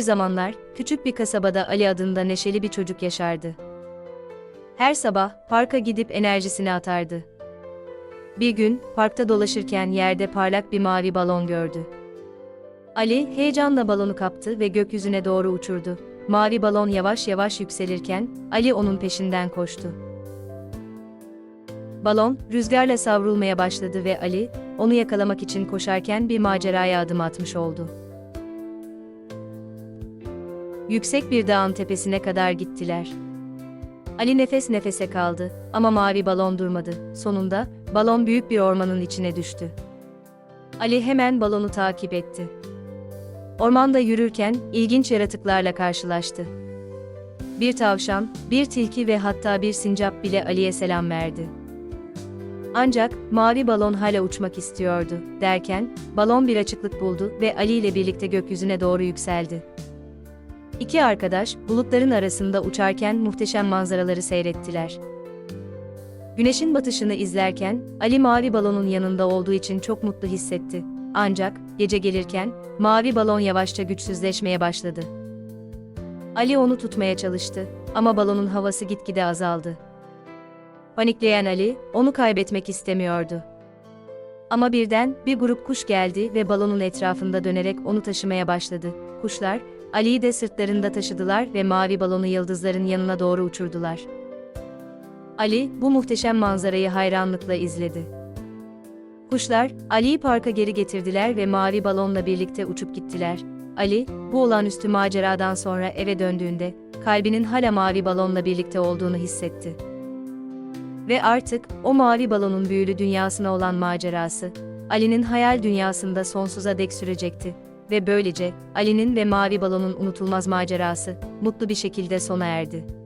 zamanlar, küçük bir kasabada Ali adında neşeli bir çocuk yaşardı. Her sabah, parka gidip enerjisini atardı. Bir gün, parkta dolaşırken yerde parlak bir mavi balon gördü. Ali, heyecanla balonu kaptı ve gökyüzüne doğru uçurdu. Mavi balon yavaş yavaş yükselirken, Ali onun peşinden koştu. Balon, rüzgarla savrulmaya başladı ve Ali, onu yakalamak için koşarken bir maceraya adım atmış oldu. Yüksek bir dağın tepesine kadar gittiler. Ali nefes nefese kaldı ama mavi balon durmadı. Sonunda balon büyük bir ormanın içine düştü. Ali hemen balonu takip etti. Ormanda yürürken ilginç yaratıklarla karşılaştı. Bir tavşan, bir tilki ve hatta bir sincap bile Ali'ye selam verdi. Ancak mavi balon hala uçmak istiyordu derken balon bir açıklık buldu ve Ali ile birlikte gökyüzüne doğru yükseldi. İki arkadaş bulutların arasında uçarken muhteşem manzaraları seyrettiler. Güneşin batışını izlerken Ali mavi balonun yanında olduğu için çok mutlu hissetti. Ancak gece gelirken mavi balon yavaşça güçsüzleşmeye başladı. Ali onu tutmaya çalıştı ama balonun havası gitgide azaldı. Panikleyen Ali onu kaybetmek istemiyordu. Ama birden bir grup kuş geldi ve balonun etrafında dönerek onu taşımaya başladı. Kuşlar Ali'yi de sırtlarında taşıdılar ve mavi balonu yıldızların yanına doğru uçurdular. Ali bu muhteşem manzarayı hayranlıkla izledi. Kuşlar Ali'yi parka geri getirdiler ve mavi balonla birlikte uçup gittiler. Ali bu olağanüstü maceradan sonra eve döndüğünde kalbinin hala mavi balonla birlikte olduğunu hissetti. Ve artık o mavi balonun büyülü dünyasına olan macerası Ali'nin hayal dünyasında sonsuza dek sürecekti ve böylece Ali'nin ve mavi balonun unutulmaz macerası mutlu bir şekilde sona erdi.